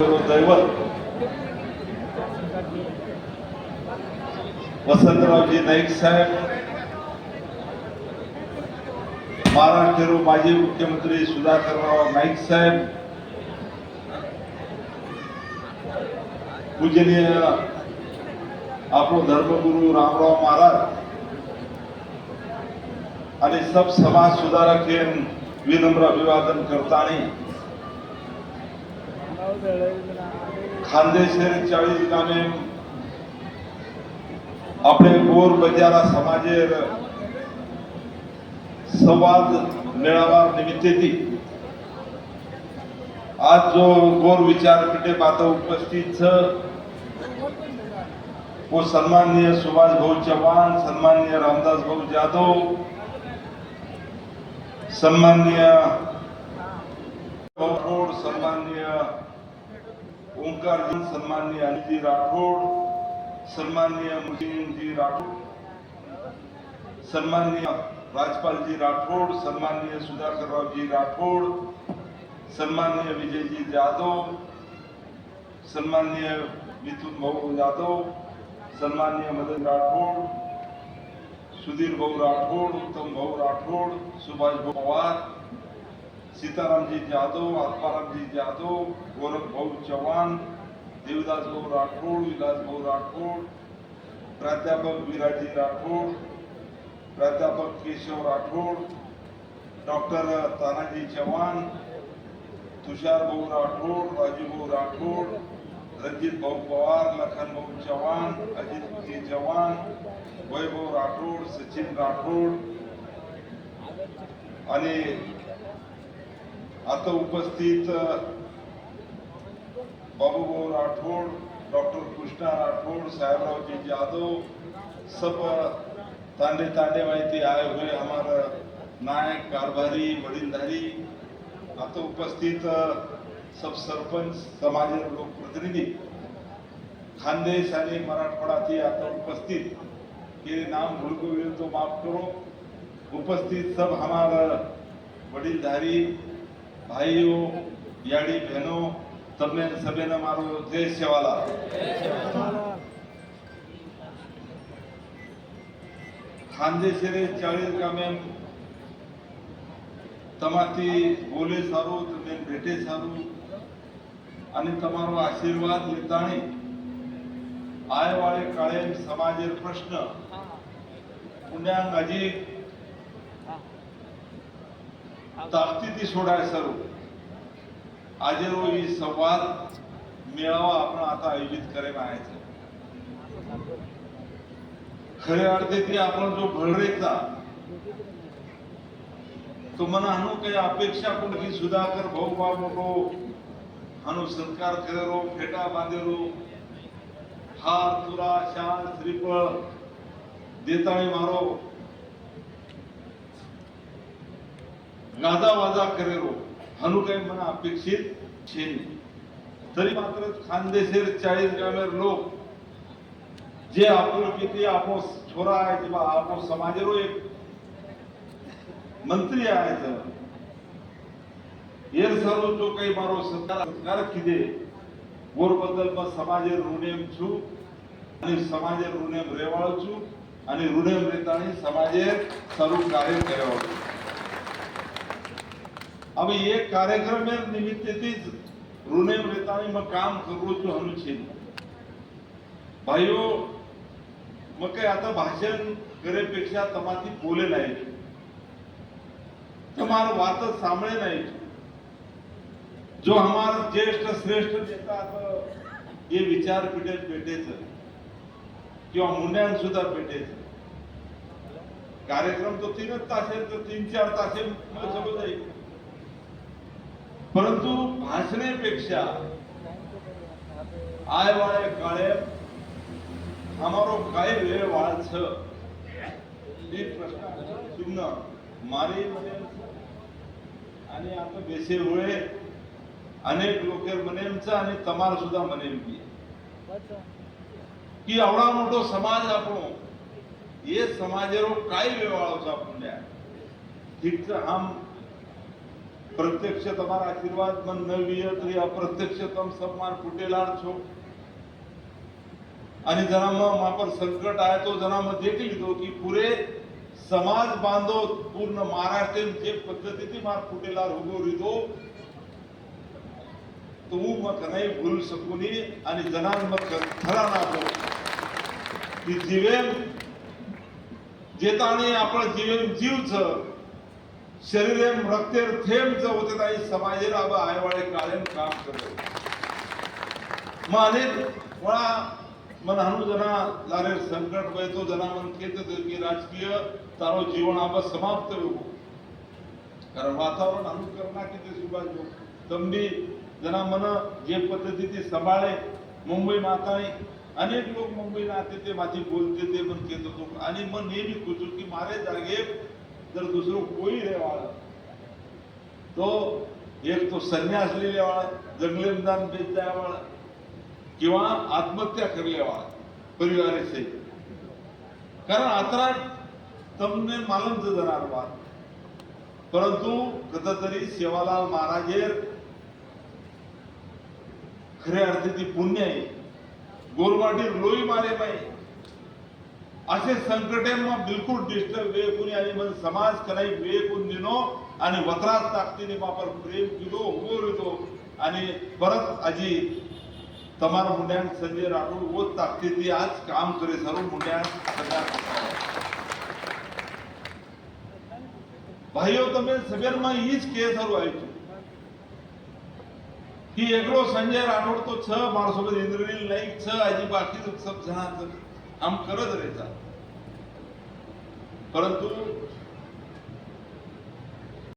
दैवत वसंतरावजी नाईक साहेब महाराष्ट्र माजी मुख्यमंत्री सुधाकरराव नाईक साहेब पूजनीय आपलो धर्मगुरु रामराव महाराज आणि सब समाज सुधारक हे विनम्र अभिवादन करताना खानदेशेर चाळीस गावे આપણે ગોર બજારા સમાજેર સંવાદ મેળાવા નિમિત્તેથી આજ જો ગોર વિચારપીઠે બાતો ઉપસ્થિત છે वो सन्माननीय सुभाष भाऊ चव्हाण सन्माननीय रामदास भाऊ जाधव सन्माननीय राठोड सन्माननीय ओंकारजी सन्माननीय अनिलजी राठोड सन्माननीय मुस्लिमजी राठोड सन्माननीय राजपालजी राठोड सन्माननीय सुधाकररावजी राठोड सन्माननीय विजयजी जाधव सन्माननीय मिथुन भाऊ जाधव सन्माननीय मदन राठोड सुधीर भाऊ राठोड उत्तम भाऊ राठोड सुभाष भाऊ पवार सीतारामजी जाधव आत्मारामजी जाधव गोरखभाऊ चव्हाण देवदासभाऊ राठोड विलासभाऊ राठोड प्राध्यापक विराजी राठोड प्राध्यापक केशव राठोड डॉक्टर तानाजी चव्हाण तुषार भाऊ राठोड राजूभाऊ राठोड रणजित भाऊ पवार लखनभाऊ चव्हाण अजित चव्हाण वैभव राठोड सचिन राठोड आणि आता उपस्थित बाबूभाऊ राठोड डॉक्टर कृष्णा राठोड साहेबरावजी जाधव सब तांडे तांडे माहिती आए हुए हमारा नायक कारभारी वडीलधारी आता उपस्थित सब सरपंच समाज लोकप्रतिनिधी खानदेश आणि मराठवाडाથી आता उपस्थित के नाम भूल तो माफ करो। उपस्थित सब हमारा वडीलधारी ભાઈઓ બિયાડી બહેનો તમને સભ્યને મારો જય સેવાલા ખાંદેશેરે ચાળીસ ગામે તમાથી બોલે સારું તમને ભેટે સારું અને તમારો આશીર્વાદ લેતાણી આય વાળે કાળે સમાજે પ્રશ્ન પુણ્યાંગ અજી ताकदी सोडाय सर्व. आजही संवाद मेळावा आपण आता आयोजित करेन आहे खऱ्या अर्थे ती आपण जो भळरेचा तो मन हनु काही अपेक्षा कुठली सुधाकर भाऊ बाबू रो हनु संस्कार करेरो फेटा बांधेरो. हार तुरा शाल श्रीफळ देताळी मारो. गाजा वाजा करेरो. हनुकाय म्हणा अपेक्षित छेन. तरी मात्र खानदेशेर चाळीस गावेर लोक जे आपण किती आपण छोरा आहे किंवा आपण समाजेरो एक मंत्री आहे एर सर्व जो काही मारो सत्कार सत्कार किदे? गोरबद्दल मग समाजे ऋणेम छू आणि समाजे ऋणेम रेवाळ छू आणि ऋणेम रेताणी समाजे सर्व कार्य करावं अब ये कार्यक्रम निमित्त ऋण रेताने मैं काम करू तो हम छे। भाइयों मैं काही आता भाषण करे पेक्षा तमाती बोले नाही तमार वात सामळे नाही जो हमारा ज्येष्ठ श्रेष्ठ नेता हे विचार पिढे पेटेचं किंवा मुंड्यान सुद्धा पेटेचं कार्यक्रम तो तीनच तास तीन चार तास समज आहे परंतु भाषणेपेक्षा आय वाले काळे हमारो काय वेळ वाळ छ प्रश्न चिन्ह मारे आणि आता बेसे अनेक लोक मनेमचा आणि तमार सुद्धा मनेम की. की एवढा मोठा समाज आपण हे समाजेरो काय वेळ वाळवचा आपण? ठीक हम प्रत्यक्ष પ્રત્યક્ષ તમારા આશીર્વાદમાં નવીય तरी अप्रत्यक्ष તમ सम्मान ફૂટેલા છો आणि जनामा मा पर संकट आहे तो जनामा देखील लिहितो की पुरे समाज बांधव पूर्ण महाराष्ट्रीयन जे पद्धतीने मार फुटेला रोगो रिदो तो मग नाही भूल शकुनी आणि जनान मग खरा नातो हो। की जीवेम जेताने आपण जीवेन जीव छ। शरीरेम रक्तेर थेंबच होते ताई समाजेर अब आयवाळे काळेम काम करत. मग अनेक वेळा मन हाणू जना लारे संकट वयतो जना मन खेत की राजकीय तारो जीवन आब समाप्त होऊ कारण वातावरण हनु करना किती सुभाष भाऊ तंबी जना मन जे पद्धती ते सांभाळे मुंबई माताने अनेक लोक मुंबईला आते ते माझी बोलते ते पण घेत होतो. आणि मग नेहमी खुचू की मारे जागे जर दुसरं कोई रेवाळ तो एक तो संन्यास लिहिलेवाळ जंगले मैदान बेच जायवाळ किंवा आत्महत्या करलेवाळ परिवारे से कारण आता તમને માલમ છે જનાર વાત પરંતુ કદાતરી સેવાલાલ મહારાજેર खऱ्या अर्थाची पुण्य आहे गोरवाटीर लोई मारे बाई असे संकटे मग बिलकुल डिस्टर्ब वे कोणी आणि मग समाज कराई वे कोण दिनो आणि वत्रास ताकदीने वापर प्रेम किलो उभो येतो आणि परत आजी તમારા મુંડ્યાન સંજય રાઠોડ वो તાકતીથી आज काम કરે સર્વ મુંડ્યાન સગા ભાઈઓ તમે સબેરમાં ઈ જ કેસ હારું આવ્યું છે की एकलो संजय राठोड तो छ माणसोबत इंद्रनील नाईक छ आजी बाकी सब जणांचं काम करत राहायचा. परंतु